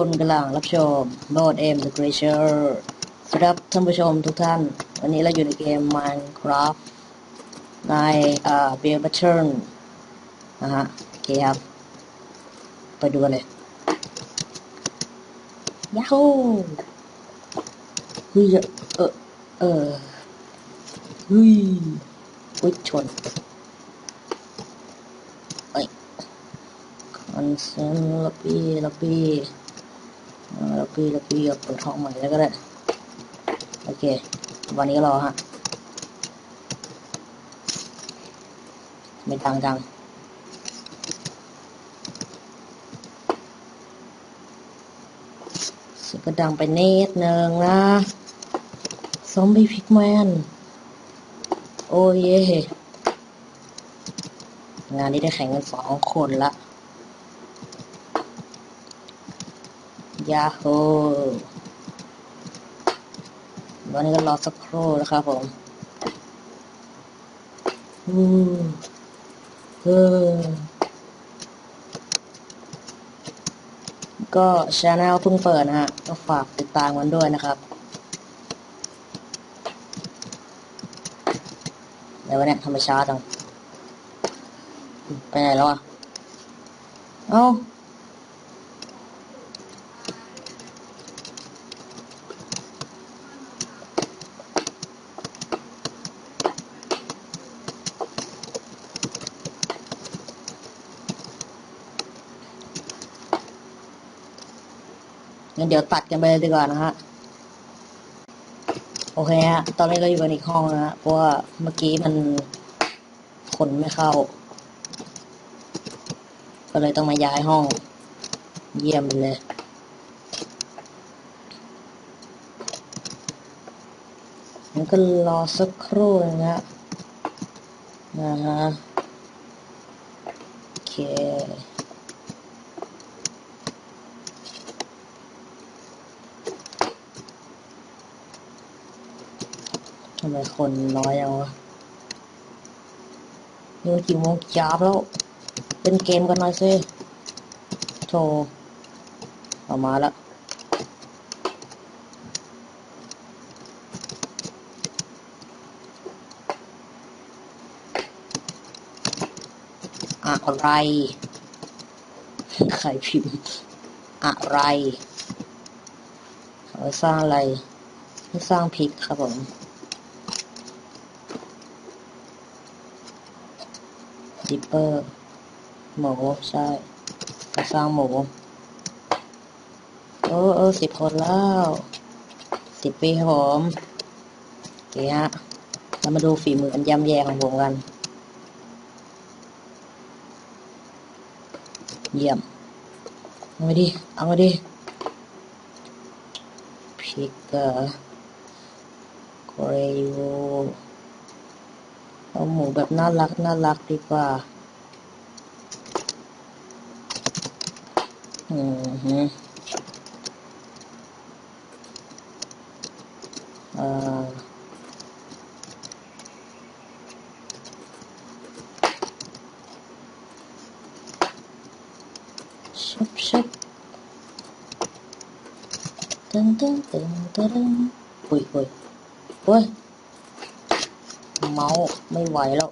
คุณกำลังรับชมโ o ด M The Creature สวัสดีครับท่านผู้ชมทุกท่าน วันนี้เราอยู่ในเกม Minecraft ในเอ่อ Build Pattern นะฮะโอเคครับ ไปดูกันเลยยาฮูเฮ้ยเออเออเฮ้ยอุ้ยชนเอ้ยคอนเซนล็อบบี้ล็อบบี้ ล็อบบี้ล็อบบี้เปิดห้องใหม่แล้วก็ได้ โอเค วันนี้รอฮะ ไม่ดังดังเสียงก็ดังไปนิดนึงนะ ซอมบี้พิกแมน โอ้เย่งานนี้ได้แข่งกันสองคนละ ยาโฮวันนี้ก็รอสักครู่นะครับผมอืมเออก็ช anel เพิ่งเปิดนะฮะ ก็ฝากติดตามกันด้วยนะครับเดี๋ยววันนี้ทำไมช้าจังไปไหนแล้วอะ เอ้า งั้นเดี๋ยวตัดกันไปเลยดีกว่านะฮะ โอเคฮะ ตอนนี้เราอยู่กันอีกห้องนะฮะ เพราะว่าเมื่อกี้มันคนไม่เข้า ก็เลยต้องมาย้ายห้อง เยี่ยมเลยงั้นก็รอสักครู่นะฮะนะฮะโอเคำไมคนน้อยจังวะนี่มันกี่โมงจ้าบแล้วเล่นเกมกันหน่อยสิโธ่เอามาละอะไร ใครพิมพ์ อะไรเอาสร้างอะไร สร้างพิกครับผม ดิปเปอร์หมูใช่ก็สร้างหมูเออเออสิบคนแล้วสิบปีครับผมโอเคฮะเรามาดูฝีมืออันย่ำแย่ของผมกัน เยี่ยม เอามาดิ เอามาดิพิกเกอร์เกรโว เอาหมูแบบน่ารักน่ารักดีกว่า อืมฮึเอ่อชุบชุบตึงตึงตึงตึงอุ้ยอุ้ยเฮ้ย เมาส์ไม่ไหวแล้ว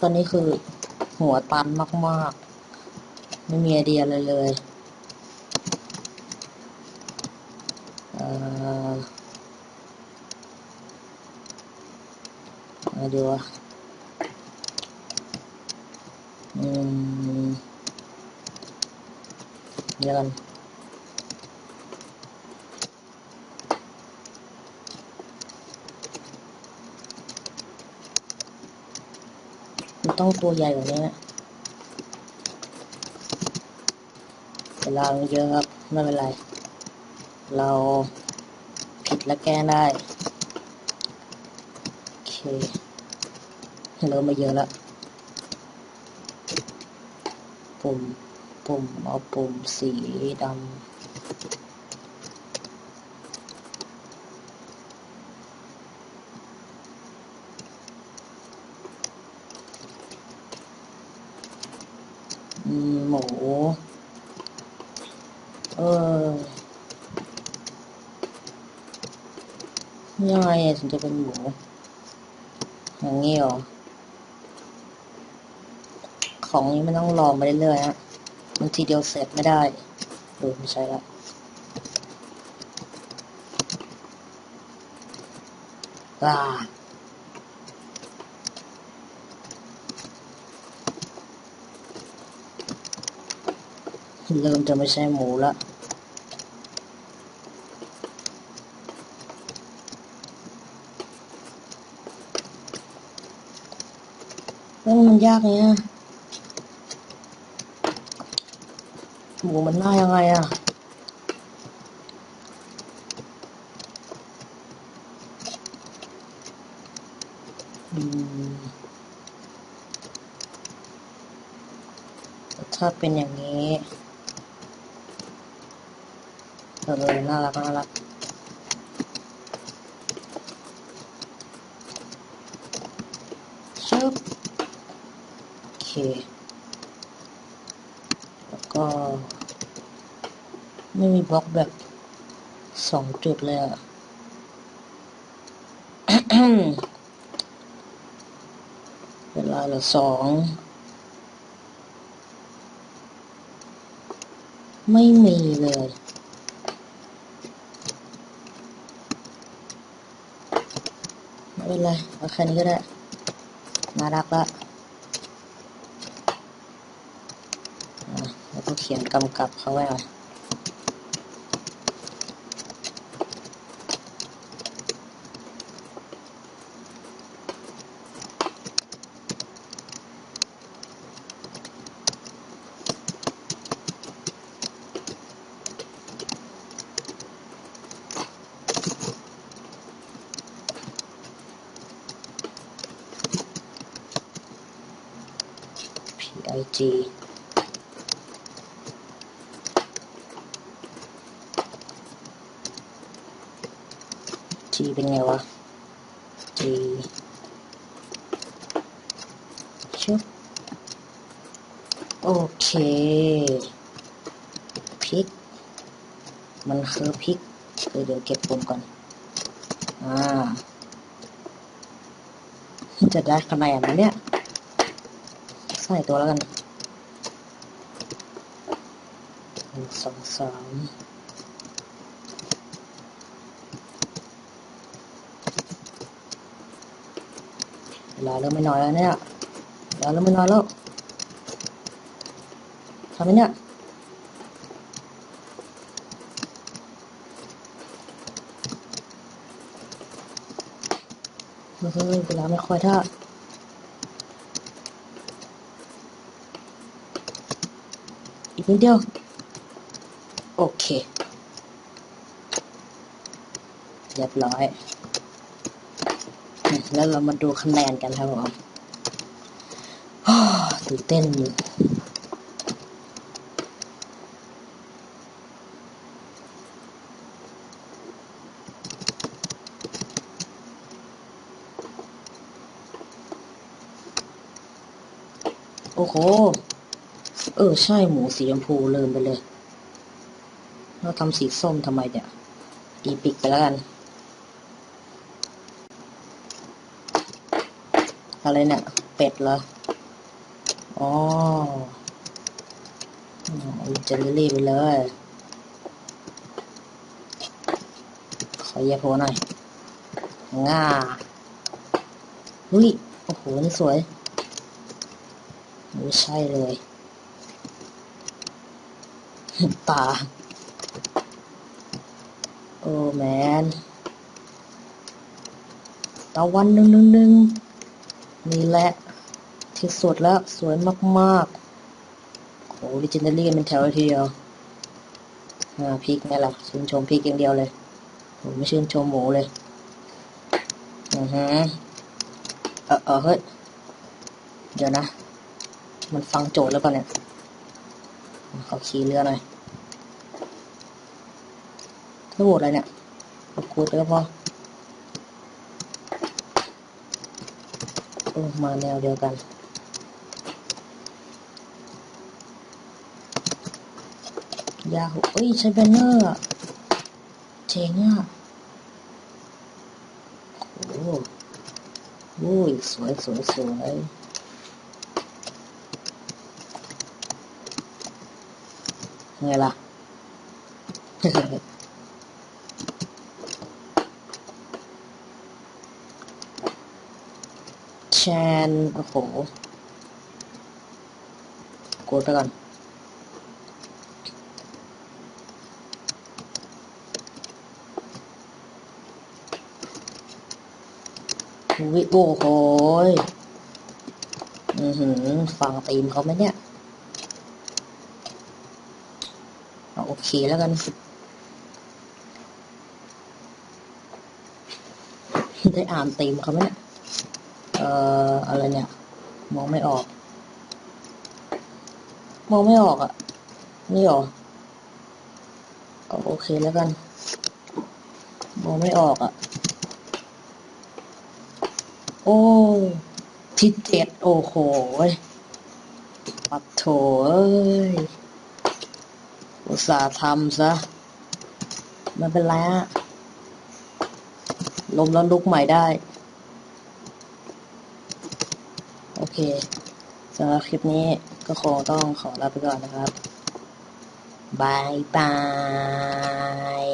ตอนนี้คือหัวตันมาก ๆ ไม่มีไอเดียเลยเลยเอ่ออะไรดีวะอืมเดี๋ยวกัน ต้องตัวใหญ่กว่านี้นะเวลาเยอะครับ ไม่เป็นไร เราผิดและแก้ได้ โอเคเริ่มมาเยอะแล้วปุ่มปุ่มเอาปุ่มสีดำ อื มหมู เออยังไงอะถึงจะเป็นหมู อย่างนี้หรอ ของนี้มันต้องลองไปเรื่อยๆฮะมันทีเดียวเสร็จไม่ได้ดูไม่ใช่ละอ่า เริ่มจะไม่ใช่หมูละเรื่องมันยากเนี้ยหมูมันหน้ายังไงอะอืมถ้าเป็นอย่างนี้ เออน่ารักน่ารักชึบโอเค แล้วก็ ไม่มีบล็อกแบบสองจุดเลยอะเวลาละสอง ไม่มีเลย ไม่ เป็นไรเอาแค่นี้ก็ได้น่ารักละอะแล้วก็เขียนกำกับเขาไว้หน่อย PIG จีเป็นไงวะ G ชุบโอเคพริก มันคือพริกเดี๋ยวเดี๋ยวเก็บปุ่มก่อน อ่า จะได้คะแนนนเนี่ย ใส่ตัวแล้วกันหนึ่งสองสามเวลาเริ่มไม่น้อยแล้วเนี่ยเวลาเริ่มไม่น้อยแล้วทำไหมเนี่ยเฮ้ยเวลาไม่ค่อยท่า อีก นิดเดียว โอเค เรียบร้อย แล้วเรามาดูคะแนนกันครับผมตื่นเต้นอยู่โอ้โห เออ ใช่หมูสีชมพูลืมไปเลย เราทำสีส้มทำไมเนี่ย อีปิกไปแล้วกัน อะไรเนี่ย เป็ดเหรอ อ๋อเอาเจลลี่ไปเลย ขอเยียบหัวหน่อยง่าหุ้ย โอ้โห นี่สวยไม่ใช่เลย ตาโอ้แมนตะวันหนึ่งหนึ่งหนึ่งนี่แหละที่สุดแล้วสวยมากๆโอ้ดิจินเนอรี่เป็นแถวทีเดียวอ่าพริกนี่แหละชื่นชมพริกอย่างเดียวเลยผมไม่ชื่นชมหมูเลยอือฮึเออเออเฮ้ยเดี๋ยวนะ มันฟังโจทย์แล้วป่ะเนี่ย ขอขี่เรือหน่อยแล้วโหวตอะไรเนี่ยกดกูดไปก็พอโอ้มาแนวเดียวกันยาหูเอ้ยใช้แบนเนอร์เจ๋งอะโอ้โหโอ้ยสวยสวยสวย ไงล่ะ แชน โอ้โหกดไปก่อนวิโอ้โหอือหือฟังตีมเขาไหมเนี่ย เอาโอเคแล้วกัน ได้อ่านตีมเขาไหมเนี่ย เอ่อ อะไรเนี่ย มองไม่ออก มองไม่ออกอะ่ะ นี่หรอเอโอเคแล้วกัน มองไม่ออกอะ่ะ โอ้ที่เจ็ดโอ้โหยปัดโถเอ้ย อุตส่าห์ทำซะไมันเป็นไรฮะลมแล้วลุกใหม่ได้ โอเคสำหรับคลิปนี้ก็คงต้องขอลาไปก่อนนะครับบายบาย